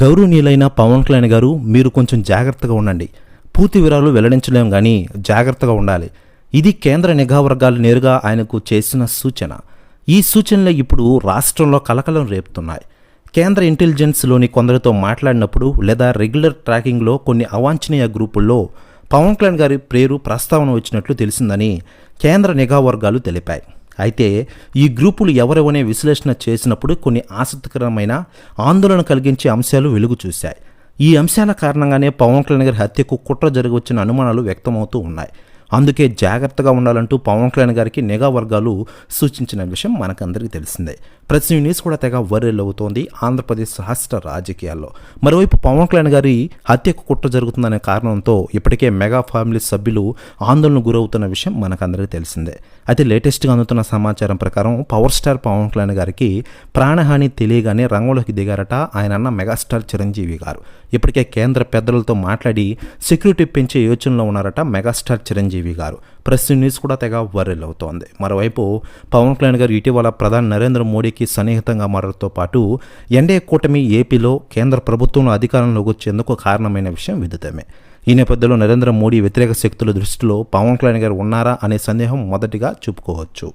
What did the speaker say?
గౌరవనీయులైన పవన్ కళ్యాణ్ గారు మీరు కొంచెం జాగ్రత్తగా ఉండండి. పూర్తి వివరాలు వెల్లడించలేం కానీ జాగ్రత్తగా ఉండాలి. ఇది కేంద్ర నిఘా వర్గాలు నేరుగా ఆయనకు చేసిన సూచన. ఈ సూచనలు ఇప్పుడు రాష్ట్రంలో కలకలం రేపుతున్నాయి. కేంద్ర ఇంటెలిజెన్స్లోని కొందరితో మాట్లాడినప్పుడు లేదా రెగ్యులర్ ట్రాకింగ్లో కొన్ని అవాంఛనీయ గ్రూపుల్లో పవన్ కళ్యాణ్ గారి పేరు ప్రస్తావన వచ్చినట్లు తెలిసిందని కేంద్ర నిఘా వర్గాలు తెలిపాయి. అయితే ఈ గ్రూపులు ఎవరెవనే విశ్లేషణ చేసినప్పుడు కొన్ని ఆసక్తికరమైన ఆందోళన కలిగించే అంశాలు వెలుగు చూశాయి. ఈ అంశాల కారణంగానే పవన్ కళ్యాణ్ గారి హత్యకు కుట్ర జరగవచ్చిన అనుమానాలు వ్యక్తమవుతూ ఉన్నాయి. అందుకే జాగ్రత్తగా ఉండాలంటూ పవన్ కళ్యాణ్ గారికి నిఘా వర్గాలు సూచించిన విషయం మనకందరికీ తెలిసిందే. ప్రతి న్యూస్ కూడా తెగ వర్రెల్ అవుతోంది ఆంధ్రప్రదేశ్ రాష్ట్ర రాజకీయాల్లో. మరోవైపు పవన్ కళ్యాణ్ గారి హత్యకు కుట్ర జరుగుతుందనే కారణంతో ఇప్పటికే మెగా ఫ్యామిలీ సభ్యులు ఆందోళన గురవుతున్న విషయం మనకందరికీ తెలిసిందే. అయితే లేటెస్ట్గా అందుతున్న సమాచారం ప్రకారం పవర్ స్టార్ పవన్ కళ్యాణ్ గారికి ప్రాణహాని తెలియగానే రంగంలోకి దిగారట ఆయన అన్న మెగాస్టార్ చిరంజీవి గారు. ఇప్పటికే కేంద్ర పెద్దలతో మాట్లాడి సెక్యూరిటీ పెంచే యోచనలో ఉన్నారట మెగాస్టార్ చిరంజీవి గారు. ప్రస్తుతం న్యూస్ కూడా తెగ వైరల్ అవుతోంది. మరోవైపు పవన్ కళ్యాణ్ గారు ఇటీవల ప్రధాని నరేంద్ర మోడీకి సన్నిహితంగా మారడంతో పాటు ఎన్డీఏ కూటమి ఏపీలో కేంద్ర ప్రభుత్వంలో అధికారంలోకి వచ్చేందుకు కారణమైన విషయం విదితమే. ఈ నేపథ్యంలో నరేంద్ర మోడీ వ్యతిరేక శక్తుల దృష్టిలో పవన్ కళ్యాణ్ గారు ఉన్నారా అనే సందేహం మొదటిగా చూపుకోవచ్చు